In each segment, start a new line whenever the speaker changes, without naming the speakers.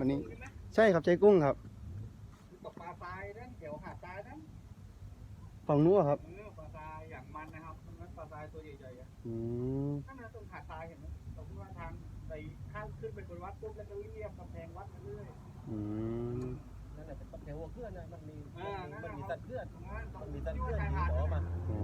วันนี้ ใช่ครับใช้กุ้งครับ
ตกปลาทรายนั่นเดี๋ยวหาดทรายนั่น
ฝั่งนู้นครับ
เออปลาทรายอย่างมันนะครับตรงนั้นปลาทรายตัวใหญ่ๆอะ
อืม
นั่นนะตรงหาดทรายเห็นไหมตรงที่ว่าทางไปข้ามขึ้นไปบนวัดปุ๊บแล้วก็เรียบกำแพงวัดมาเรื่อย
อืม
นั่นแหละเป็นแถวหัวเคลื่อนนะมันมี
อ่านั่น
มัน
น่ะ
มีตัดเคลื่อน
ตรงนั้นตรง
มันมี
ที่
ตัดเค
ว่า
ลื่อน
ชาย
มี
หาด
หมอมา
อ๋อ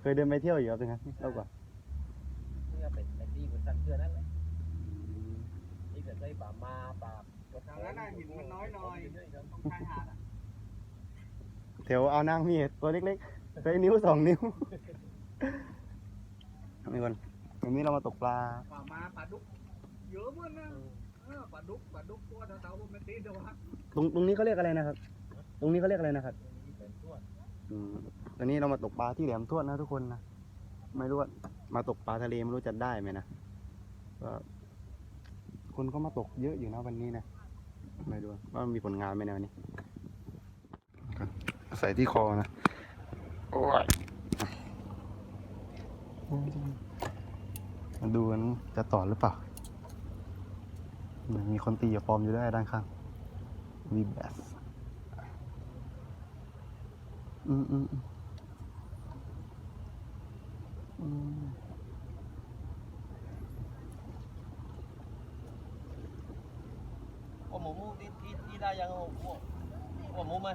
เคยเดินไปเที่ยวอยู่ครับตรงนั้นเล่าก่อน
นี่ก็เป็นไอ้ที่บนตัดเคลื่อนนั่นแหละนี่ก็ได้ป่ามาป่า
ทาง นั้นน่ะหินมันน้อยหน่อยตรงชายหาดอะ
แถวเอานางมีเห็ดตัวเล็กๆใช้นิ้วสองนิ้วนี่ก่อนวันนี้เรามาตกปลา
ปลามาปลาดุกเยอะมากนะเออปลาดุกปลาดุกตัวเต่าๆมันตีนเดียวฮะ
ตรงตรงนี้เขาเรียกอะไรนะครับ ตรงนี้เขาเรียกอะไรนะครับ
นี่เป็นทวด
อืมตอนนี้เรามาตกปลาที่แหลมทวดนะทุกคนนะไม่รู้ว่ามาตกปลาทะเลไม่รู้จะได้ไหมนะก็คนก็มาตกเยอะอยู่นะวันนี้นะ ไม่รู้ว่ามีผลงานไหมในวันนี้ใส่ที่คอนะ โอ้ยมาดูกันจะต่อหรือเปล่า เหมือนมีคนตีอย่าปลอมอยู่ด้วยด้านข้างวีแบสอืมอืมอืมอืม
ว่าหมูมูที่ที่ที่ได้ยังว่า ว่าหมูไหม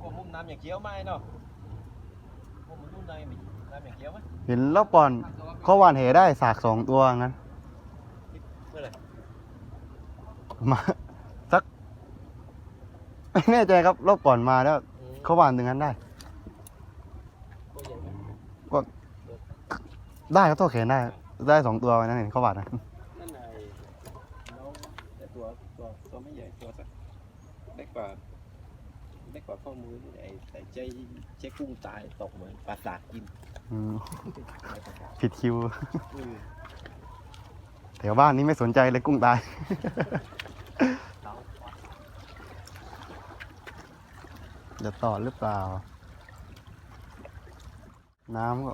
ว่าหมูน้ำอย่างเกี๊ยวไหมเนาะว่าหมูนุ่นในมีน้ำอย่างเกี๊ยวไหม
เห็นรอบก่อนเขาหวานเหได้สากสองตัวงั้น
เมื่อไหร่
มาสักไม่แน่ใจครับรอบก่อนมาแล้ว
อืม
เขาหวานถึงนั้นได้
ตัวใหญ่ไหม
ได้ครับตัวแขนได้ ได้สองตัววันนั้นเห็นเขาหวานนะ
นั่นไงน้องแต่ตัวตัวตัวไม่ใหญ่ตัวสักเล็กกว่าเล็กก ว่าข้อมือนี่ไอ้แต่ใจใจกุ้งตายตกเหมือนปลาสากกิน
อืมผิดคิว
อืม
แถวบ้านนี้ไม่สนใจเลยกุ้งตาย
เต่า
จะต่อหรือเปล่า น้ำก็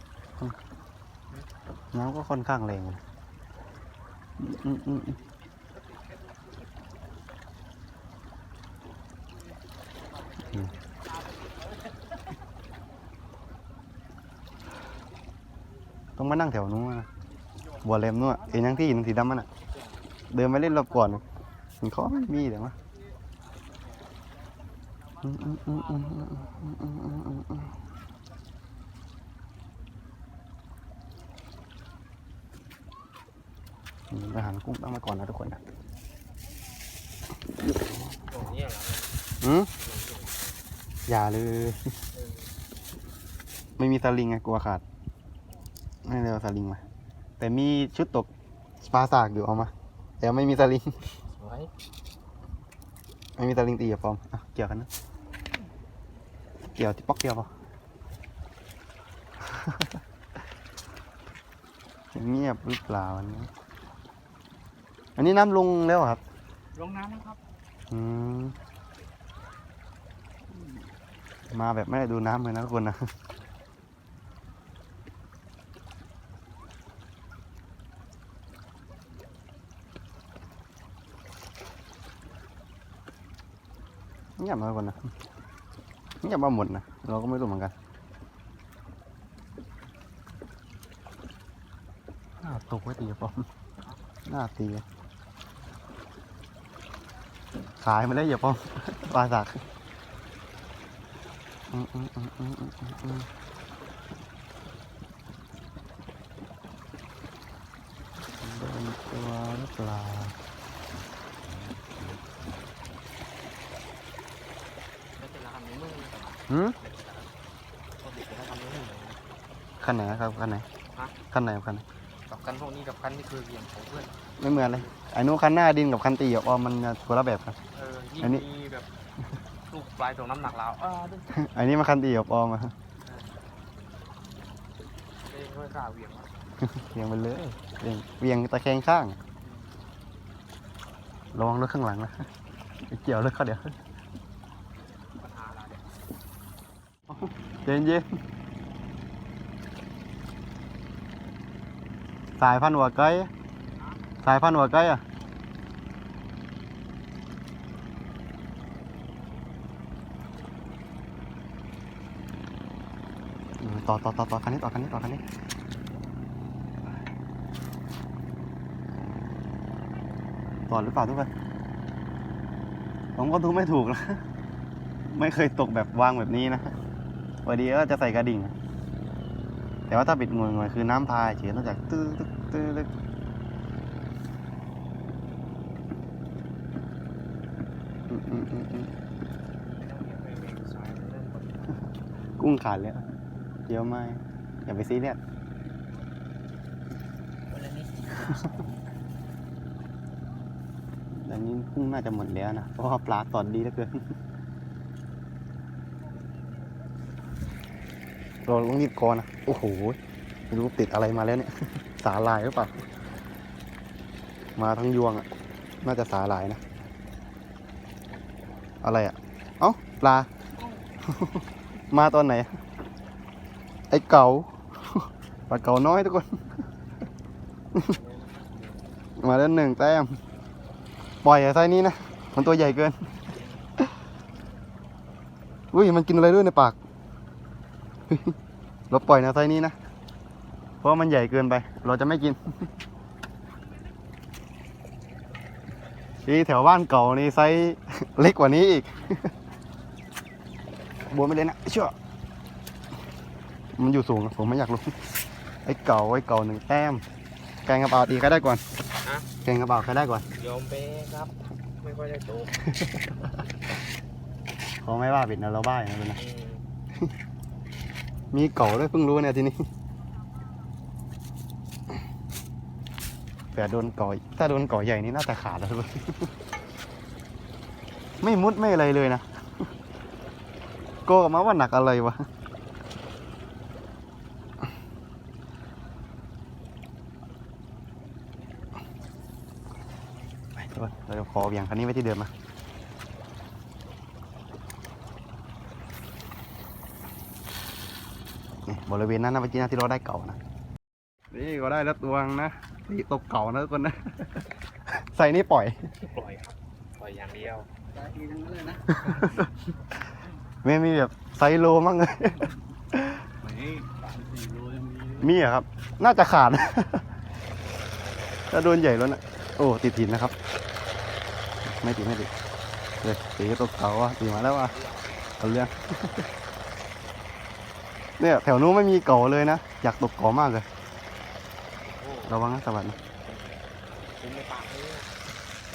น้ำก็ค่อนข้างแรงนะอืมอืมอืมอื งมานั่งแถวนู้นนะบัวเล็มนู้นเอ็นยังที่หินสีดำมันอะ เดินมาเล่นรอบก่อนมันเขาไม่มีแต่ว่าอาหารกุ้งตั้งมาก่อนนะทุกคนนะ
อื
มอย่าเลย ไม่มีสลิงไงกลัวขาด ไม่ได้เอาสลิงมา แต่มีชุดตกปลาสากอยู่เอามา แต่ไม่มีสลิง
สวย
ไม่มีสลิงตีอย่าปลอมอะเกี่ยวกันนะ เกี่ยวที่ป๊อกเกี่ยวเปล่าเงียบหรือเปล่าอันนี้ อันนี้น้ำลงแล้วเหรอครับ
ลงน้ำนะครับ
อืม มาแบบไม่ได้ดูน้ำเลยนะทุกคนนะ งียบมาทุกคนนะเงียบมาหมดนะเราก็ไม่รู้เหมือนกันหน้าตกไว้ตีปอมหน้าตีขายมาแล้วอย่าปอมปลาสักอืมอืมอืมอืมอืมอืมอืมโดนตัวหรือเปล่า
ไม่เป็นไรทำนี้มึงแต่ว่า
หืม
ปกติจะทำนี้มึง
คันไหนครับคันไหน
ฮะ
คันไหนกับคันไหน
กับคันพวกนี้กับคันนี่คือเรียงของเพื่อน
ไม่เหมือนเลยไอ้นู้นคันหน้าดินกับคันตีอะออมมันจะคนละแบบครับ
เออยิ่
อัน
ง
นี้
มีแบบลูกปลายตรงน้ำหนักเราอ่าด้วย
อันนี้มันคันตีกับออมอะ
เอ้ยค่อยข่าวเหวี่ยงวะ
เวียงไปเลยเวียงเวียงตะแคงข้างระวังรถข้างหลังนะไปเกี่ยวรถเขาเดี๋ยว
เย็
นเย็นสายพันหัวไก่สายพันหัวไก่อะต่อต่อต่อต่อคันนี้ต่อคันนี้ต่อคันนี้ต่อหรือเปล่าทุกคนผมก็ดูไม่ถูกนะ ไม่เคยตกแบบวางแบบนี้นะ วันดีก็จะใส่กระดิ่ง แต่ว่าถ้าปิดงวยงวยคือน้ำพายเฉยนอกจากตื้อตึ๊กตื้อตึ๊กอืมอืมอืมอืมกุ้งขาดเลยอะเดี๋ยวไม่ อย่าไปซีเรียส
วันนี้
แต่นี้กุ้งน่าจะหมดแล้วนะ เพราะว่าปลาตอดดีเหลือเกิน เราต้องรีบกอนนะโอ้โหไม่รู้ติดอะไรมาแล้วเนี่ย สาลายหรือเปล่า มาทั้งยวงอะ น่าจะสาลายนะ อะไรอะ เอ้าปลา มาตอนไหน ไอ้เก๋าปลาเก๋าน้อยทุกคน มาแล้วหนึ่งแต้ม ปล่อยอะไซนี้นะ มันตัวใหญ่เกิน อุ้ย มันกินอะไรด้วยในปาก เราปล่อยนะไซนี้นะ เพราะว่ามันใหญ่เกินไป เราจะไม่กิน ที่แถวบ้านเก่านี่ไซส์เล็กกว่านี้อีกบัวไม่เล่นนะเชื่อมันอยู่สูงอะผมไม่อยากลงไอ้เก่าไอ้เก่าหนึ่งแต้ม แกงกระเป๋าตีใครได้ก่อน
ฮะ
แกงกระเป๋าใครได้ก่อน
ยอมเป้ครับ ไม่ค่อยได้โต
เขาไม่ว่าบิดนะเราบ้าอย่างนั้นเลยนะ มีเก่าด้วยเพิ่งรู้เนี่ยทีนี้แต่โดนเก่อถ้าโดนเก่อใหญ่นี่น่าจะขาดแล้วเลยไม่มุดไม่อะไรเลยนะโกกับมาว่าหนักอะไรวะไปทุกคนเราจะขอเบี่ยงคันนี้ไว้ที่เดิมมา บริเวณนั้นนะเมื่อกี้นะที่เราได้เก่านะนี่ก็ได้แล้วตัวงนะนี่ตกเก่านะทุกคนนะ ใส่นี่ปล่อย
ปล่อยครับปล่อยอย่างเดียว
ตาดีทั้งนั้นเลยนะ
ไม่มีแบบไซส์โลมั่งเลย
ไม่สามสี่โลยังมี
มีอะครับ น่าจะขาดถ้าโดนใหญ่แล้วนะโอ้ติดหินนะครับ ไม่ติดไม่ติดเลยตีก็ตกเขาอะตีมาแล้วอะเอาเรื่อง เนี่ยแถวนู้นไม่มีเก่าเลยนะ อยากตกเก่ามากเลย
โอ้
ระวังนะสวัสดี
คุ้มในปากเลย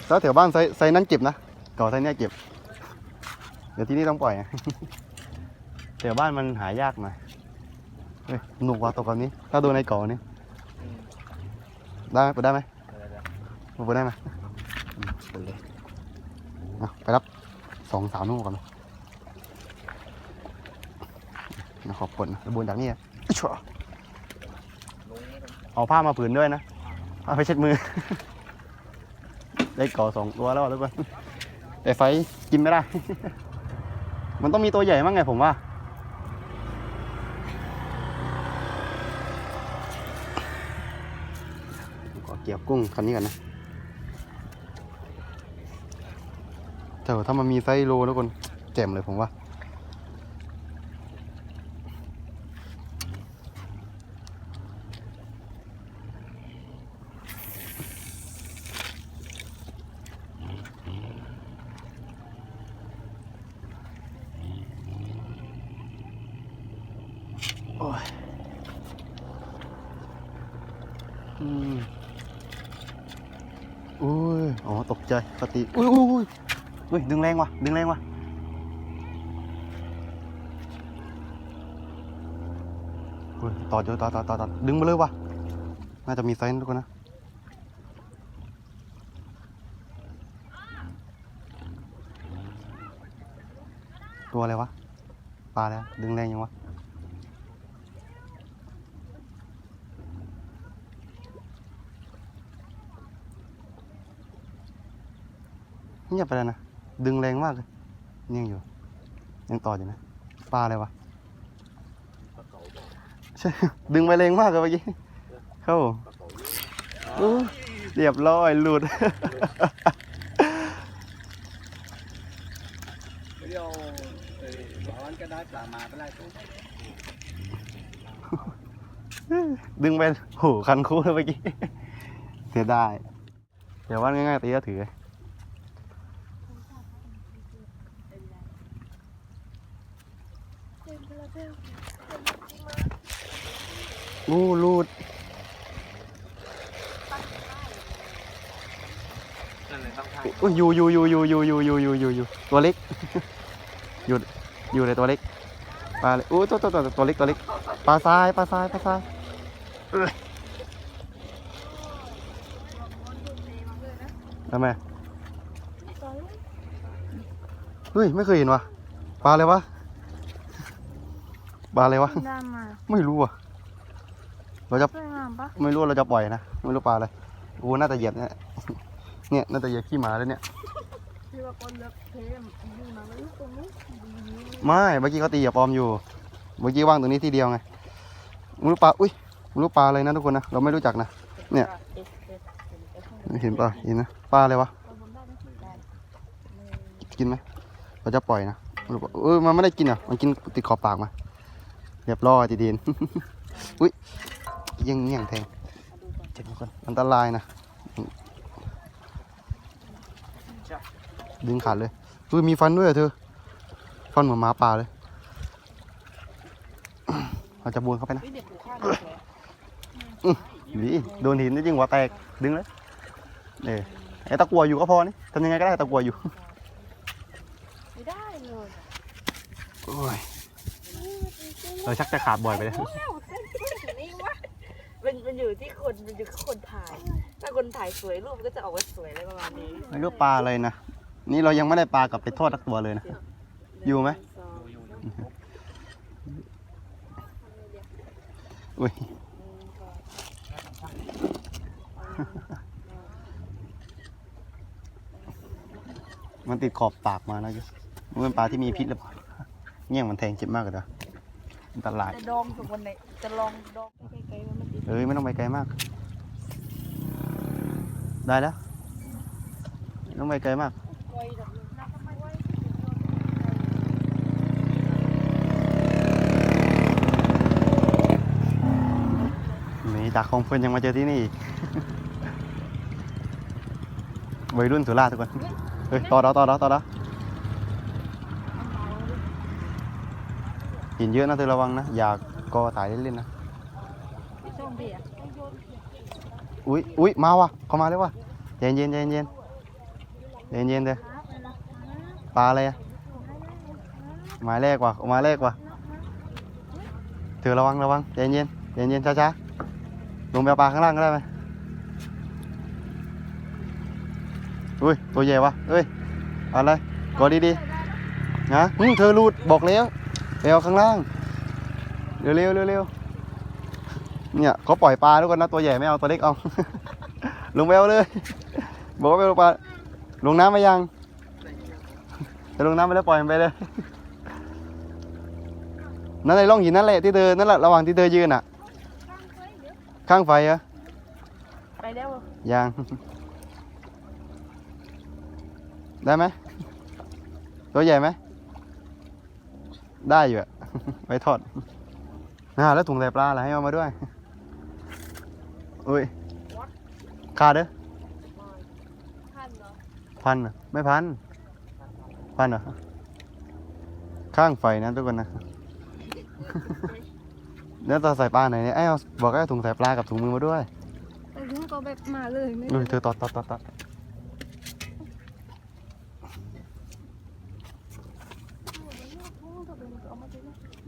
แล้วแถวบ้านไซส์ไซส์นั้นเก็บนะ เก่าไซส์เนี้ยเก็บ เดี๋ยวที่นี่ต้องปล่อยแถวบ้านมันหายากหน่อยเฮ้ยหนุกกว่าตกแบบนี้ ถ้าโดนในเก่านี้
อืม
ได้ไหมเปิดได้ไหม
เดี๋ยวเดี๋ยว
เปิดได้ไหมอืมเปิดเลยเอาไปรับสองสาวนู่นก่อน นะขอบคุณนะแล้วบนจากนี้อ่ชัวเอาผ้ามาผืนด้วยนะเอาไปเช็ดมือ ได้ก่อสองตัวแล้วอะทุกคนแต่ไฟกินไม่ได้ มันต้องมีตัวใหญ่มั้งไงผมว่าขอเกี่ยวกุ้งคันนี้กันนะแต่ถ้ามันมีไซโลทุกคนแจ่มเลยผมว่า อืมอุ้ยอ๋อตกใจปฏิอุ้ยอุ้ยอุ้ยอุ้ยดึงแรงว่ะดึงแรงว่ะอุ้ยต่อเจอต่อต่อต่อต่อดึงมาเลยว่ะน่าจะมีไซส์นะทุกคนนะตัวอะไรวะปลาแล้วดึงแรงยังวะ เงียบไปแล้วนะ ดึงแรงมากเลยยังอยู่ ยังต่ออยู่นะ ปลาอะไรวะ ใช่ ดึงไปแรงมากเลยเมื่อกี้เข้า
เก๋าเยอะ
โอ้เรียบร้อยหลุด
เดียวร้อนก็ได้ปลามาก็ได้
ดึงไปโหคันคู่เลยเมื่อกี้ เสียดาย เดี๋ยวว่าง่ายๆตีก็ถือ อู้รูด
นั่นเลยต้องถ่าย
อุ้ยอยู่อยู่อยู่อยู่อยู่อยู่อยู่อยู่อยู่อยู่ตัวเล็ก อยู่อยู่เลยตัวเล็กปลาเลยอู้ตัวตัวตัวตัวเล็กตัวเล็กปลาทรายปลาทรายปลาทรายเอ้ยทำไมเฮ้ยไม่เคยเห็นวะปลาอะไรวะปลาอะไรวะ
ได้มา
ไม่รู้อะ เราจะ
สวยงามปะ
ไม่รู้ว่าเราจะปล่อยนะ ไม่รู้ปลาอะไรโอ้น่าจะเหยียบเนี่ย เนี่ยน่าจะเหยียบขี้หมาแล้วเนี่ย
ที่ว่าคนเลิกเทมอยู่มาไม่รู้ตรงนี้ดี
ไม่ เมื่อกี้เขาตีเหยียบปลอมอยู่ เมื่อกี้ว่างตรงนี้ที่เดียวไงไม่รู้ปลา อุ้ยไม่รู้ปลาอะไรนะทุกคนนะ เราไม่รู้จักนะ เนี่ย
เอสเอสเอส
เห็นปลาเห็นนะ ปลาอะไรวะ
เอาผมได้ไหมได้
กินไหมเราจะปล่อยนะไม่รู้ปลาเออมันไม่ได้กินอะ มันกินติดขอบปากมา เรียบร้อยจีดีน อุ้ยเยี่ยงเยี่ยงแทงเจ็บคนอันตรายนะดึงขาดเลยอุ้ยมีฟันด้วยเหรอเธอฟันเหมือนหมาป่าเลยเราจะบวนเข้าไปนะ
เฮ้ยเด็กผูกข้าวเลย
ดีโดนหินนี่จริงหัวแตกดึงเลยเออไอ้ตะกัวอยู่ก็พอนี่ทำยังไงก็ได้ตะกัวอยู่
ไม่ได้เลย
โอ้ยเออชักจะขาดบ่อยไปเลย
แล้วนี่วะ มันมันอยู่ที่คนมันอยู่ที่คนถ่าย ถ้าคนถ่ายสวยรูปก็จะออกมาสวยอะไรประมาณนี้
ไม่รู้ปลาอะไรนะ นี่เรายังไม่ได้ปลากลับไปทอดตักตัวเลยนะ อยู่ไหม
สอง
อยู่อยู่
อุ้ย มันติดขอบปากมานะจ๊ะมันเป็นปลาที่มีพิษหรือเปล่าเงี้ยงมันแทงเจ็บมากเลยนะอันตราย
จะดองสุกวันไหนจะลองดอง
เอ้ยไม่ต้องไปไกลมาก ได้แล้วไม่ต้องไปไกลมาก
ไว้แบบนักทำไมไว้
นี่จากของเพื่อนยังมาเจอที่นี่อีก วัยรุ่นสุราษฎร์ทุกคน เฮ้ยต่อดอต่อดอต่อดอหินเยอะนะเธอระวังนะ อย่ากอตายเล่นๆนะ
ช่ อุ้ย
อุ้ยมาว่ะเขามาเลยว่ะใจเย็นใจเย็นใจเย็นเด้อปลาอะไรอะหมายแรกว่ะหมายแรกว่ะเธอระวังระวังใจเย็นใจเย็นช้าๆลงไปเอาปลาข้างล่างก็ได้ไหมอุ้ยตัวใหญ่วะเอ้ยอะไรกอดีๆนะเธอรูดบอกแล้วไปเอาข้างล่างเร็วเร็วเร็วเร็ว เนี่ยเขาปล่อยปลาทุกคนนะตัวใหญ่ไม่เอาตัวเล็กเอา ลงไปเอาเลย บอกว่าไปลงปลาลงน้ำไปยังจะลงน้ำไปแล้วปล่อยมันไปเลยนั่นในร่องหินนั่นแหละที่เธอนั่นแหละระหว่างที่เธอยืนอะ ข้างไฟเหรอ
ไปแล้ว
ยังได้ไหมตัวใหญ่ไหมได้อยู่อะไปทอดน่าแล้วถุงใส่ปลาอะไรให้เอามาด้วย อุ้ยขาดเด้อ
ท่านเหรอ
พันเหรอไม่พัน พันเหรอข้างไฟนะทุกคนนะ แล้วตาใส่ปลาไหนเนี่ยไอ้เอาบอกให้เอาถุงใส่ปลากับถุงมือมาด้วย
ไปถึงก็แบบมาเลยไม่
เออเธอตอดตอดตอดตอด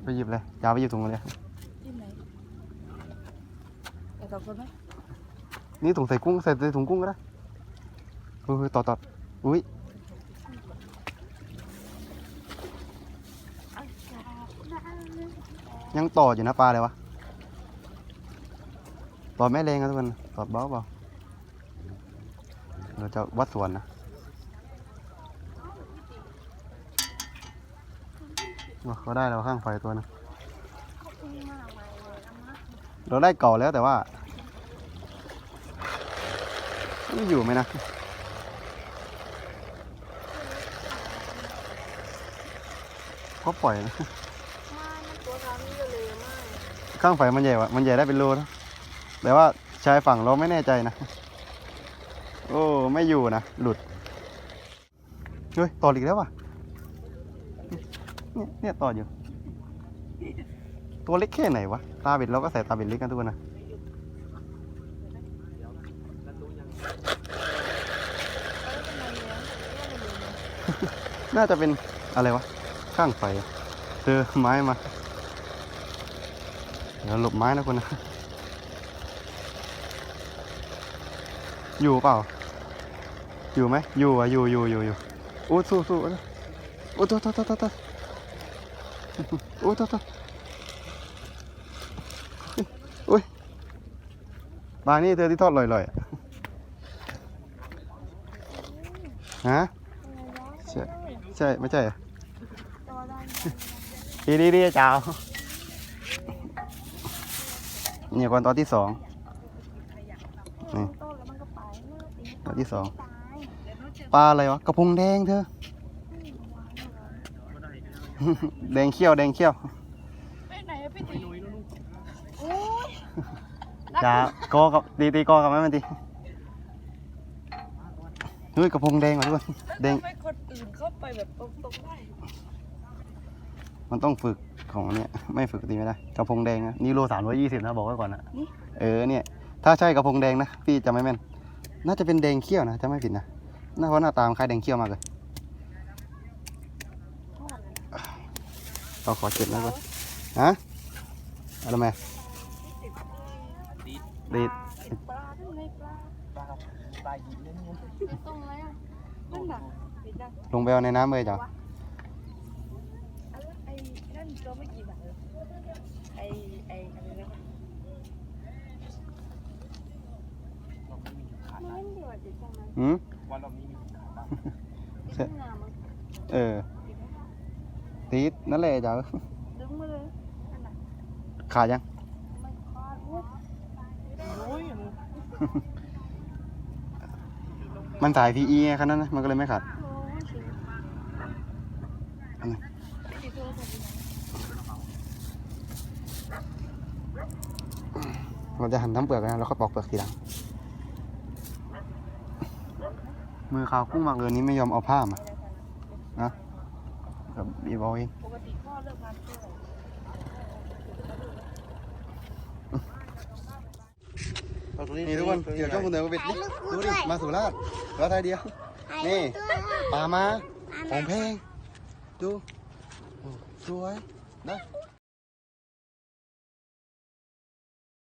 ไปหยิบเลยยาวไปหยิบถุงมาเลย
ที่ไหนไปสองคนไหม
นี่ถุงใส่กุ้งใส่ในถุงกุ้งก็ได้เออตอดตอดอุ้ยยังต่ออยู่นะปลาเลยวะตอดไม่แรงนะทุกคนตอดเบาเบาเราจะวัดส่วนนะว้าเขาได้แล้วข้างไฟตัวนึงเราได้เก่าแล้วแต่ว่า ไม่อยู่ไหมนะก็ปล่อยนะ
มาตัวทางนี้ก็เลยมาก
ข้างไฟมันใหญ่วะมันใหญ่ได้เป็นโลนะแต่ว่าชายฝั่งเราไม่แน่ใจนะ โอ้ ไม่อยู่นะ หลุด เฮ้ย ต่ออีกแล้วว่ะ เนี่ย เนี่ย ต่ออยู่ ตัวเล็กแค่ไหนวะ ตาเบ็ดเราก็ใส่ตาเบ็ดเล็กกันทุกคนนะ น่าจะเป็นอะไรวะ ข้างไฟเจอไม้มาเดี๋ยวหลบไม้นะคนนะ อยู่เปล่า อยู่ไหมอยู่อะอยู่อยู่อยู่อยู่โอ้สู้สู้โอ้ตัวตัวตัวตัวตัวโอ้ตัวตัวโอ้ยปลานี่เธอที่ทอดลอยๆอะฮะ ใช่ไม่ใช่เหรอดีดีดีเจ้าเนี่ยก่อนตอนที่สองนี่ตอนที่สองปลาอะไรวะกระพงแดงเธอ แดงเขี้ยวแดงเขี้ยว
ไปไหนอะพี่ตีโอ้ย
จ้ากอกับตีตีกอกับแม่มันตี เฮ้ยกระพงแดงว่ะทุกคนแดง
ทำไมคนอื่นเข้าไปแบบตรงๆได้
มันต้องฝึกของอันเนี้ยไม่ฝึกตีไม่ได้กระพงแดงนะนี่โลสามร้อยยี่สิบนะบอกไว้ก่อนนะเออเนี่ยถ้าใช่กระพงแดงนะพี่จำไม่แม่น น่าจะเป็นแดงเขี้ยวนะจะไม่ผิดนะน่าเพราะหน้าตามันคล้ายแดงเขี้ยวมากเลยเราขอเก็บนะก่อนฮะเอาทำไมดีด
ติดปลาทั้งในปลา
ปลาป ลาหินเนี่ย
ไม่ต้องอะไรอะนั่นน่ะไปดัง
ลงไปเอาในน้ำเลยจ้ะ
อะไรไอ้นั่นตัวไม่กี่บาทเลยไอ้ไอ้อะไรนะมันเดือดอยู่ตรงนั้น
หืม
วันรอบนี้มีขาบ้าง
ติดข้างหน้ามัน
เออตีดนั่นแหละจ้ะ
ดึงมาเลยนั่นน่ะ
ขาดยัง
ไมั
นสาย PE ไงคันนั้นนะมันก็เลยไม่ขัด
อั
นนั้
น
เราจะหั่นทั้งเปลือกนะแล้วก็ปอกเปลือกทีหลัง มือขาวกุ้งมากเลยนี้ไม่ยอมเอาผ้ามานะกับบีบอาเอง
ปกติพ่อเลิกงานเท่าไหร่
นี่ทุกคนเกี่ยวกับคุณเหนือมาเป็ดดิดูดิมาสุราษฎร์แล้วไทยเดียว นี่ปลามาของแพงดูโอ้สวยนะ